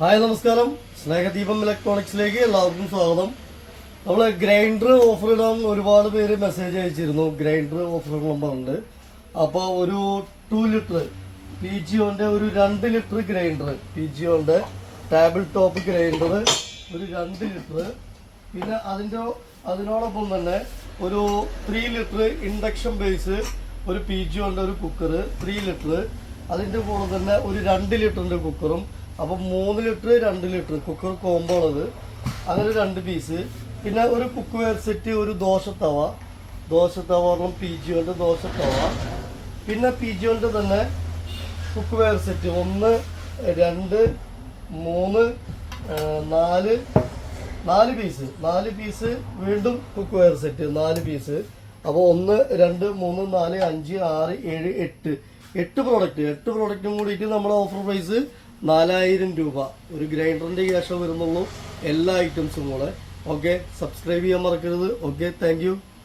Hi നമസ്കാരം. സ്നേഹദീപം ഇലക്ട്രോണിക്സിലേക്ക് എല്ലാവർക്കും സ്വാഗതം. നമ്മൾ ഗ്രൈൻഡർ ഓഫർ ഇടാൻ ഒരുപാട് പേര് മെസ്സേജ് അയച്ചിരുന്നു. ഗ്രൈൻഡർ ഓഫർ ഇടണം അപ്പോൾ ഒരു ടു ലിറ്റർ പി ജിയോന്റെ ഒരു രണ്ട് ലിറ്റർ ഗ്രൈൻഡർ പി ജിയോന്റെ ടേബിൾ ടോപ്പ് ഗ്രൈൻഡർ ഒരു രണ്ട് ലിറ്റർ പിന്നെ അതിന്റെ അതിനോടൊപ്പം തന്നെ ഒരു ത്രീ ലിറ്റർ ഇൻഡക്ഷൻ ബേസ് ഒരു പി ജിയോന്റെ ഒരു കുക്കർ ത്രീ ലിറ്റർ അതിന്റെ കൂടെ തന്നെ ഒരു രണ്ട് ലിറ്ററിന്റെ കുക്കറും അപ്പം മൂന്ന് ലിറ്റർ രണ്ട് ലിറ്റർ. കുക്കർ കോംബോ ഉള്ളത്. അങ്ങനെ രണ്ട് പീസ് പിന്നെ ഒരു കുക്ക് വെയർ സെറ്റ് ഒരു ദോശ തവ ദോശ തവ പറഞ്ഞ പി ദോശ തവ. പിന്നെ പി ജിയോന്റെ തന്നെ കുക്ക് വെയർ സെറ്റ് ഒന്ന് രണ്ട് മൂന്ന് നാല്. നാല് പീസ് നാല് പീസ് വീണ്ടും കുക്ക് വെയർ സെറ്റ് നാല് പീസ് അപ്പോൾ ഒന്ന് രണ്ട് മൂന്ന് നാല് അഞ്ച് ആറ് ഏഴ് എട്ട്. എട്ട് പ്രോഡക്റ്റ് എട്ട് പ്രോഡക്റ്റും കൂടിയിട്ട് നമ്മുടെ ഓഫർ പ്രൈസ് നാലായിരം രൂപ. ഒരു ഗ്രൈൻഡറിന്റെ ക്യാഷ് വരുന്നുള്ളൂ. എല്ലാ ഐറ്റംസും കൂടെ ഓക്കെ സബ്സ്ക്രൈബ് ചെയ്യാൻ മറക്കരുത്. Okay thank